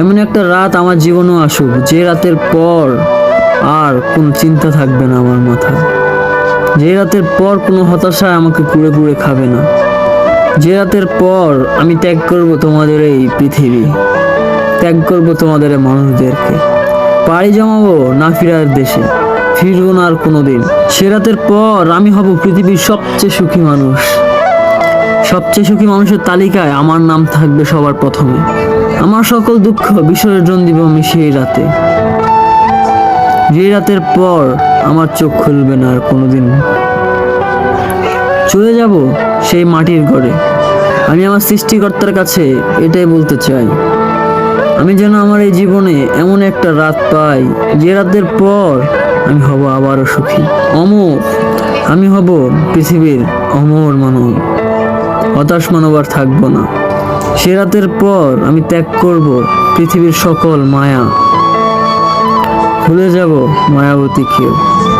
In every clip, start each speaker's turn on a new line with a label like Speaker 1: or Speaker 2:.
Speaker 1: এমন একটা রাত আমার জীবনেও আসুক, যে রাতের পর আর কোনো চিন্তা থাকবে না আমার মাথায়। যে রাতের পর কোনো হতাশায় আমাকে কুড়ে কুড়ে খাবে না। যে রাতের পর আমি ত্যাগ করব তোমাদের এই পৃথিবী, ত্যাগ করব তোমাদের মানুষদেরকে। পাড়ি জমাবো না ফিরার দেশে, ফিরবো না আর কোনো দিন সে রাতের পর আমি হব পৃথিবীর সবচেয়ে সুখী মানুষ। সবচেয়ে সুখী মানুষের তালিকায় আমার নাম থাকবে সবার প্রথমে। আমার সকল দুঃখ বিসর্জন দিব আমি সেই রাতে। যে রাতের পর আমার চোখ খুলবে না আর কোনোদিন। চলে যাব সেই মাটির ঘরে। আমি আমার সৃষ্টিকর্তার কাছে এটাই বলতে চাই। আমি যেন আমার এই জীবনে এমন একটা রাত পাই, যে রাতের পর আমি হব আবারও সুখী। অমর, আমি হব পৃথিবীর অমর মানব হতাশ মানব আর থাকব না। সে রাতের পর আমি ত্যাগ করব পৃথিবীর সকল মায়া। ভুলে যাব মায়াবতীকেও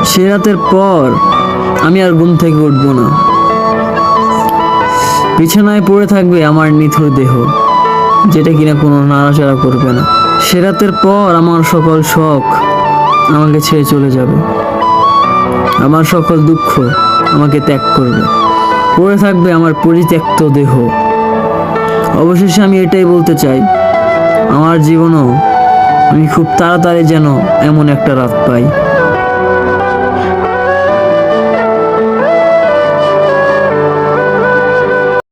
Speaker 1: সে রাতের পর আমি আর ঘুম থেকে উঠবো না। বিছানায় পড়ে থাকবে আমার নিথর দেহ, যেটা কিনা কোনো নাড়াচাড়া করবে না। সে রাতের পর আমার সকল শখ আমাকে ছেড়ে চলে যাবে। আমার সকল দুঃখ আমাকে ত্যাগ করবে। পড়ে থাকবে আমার পরিত্যক্ত দেহ। অবশেষে আমি এটাই বলতে চাই। আমার জীবনও আমি খুব তাড়াতাড়ি যেন এমন একটা রাত পাই।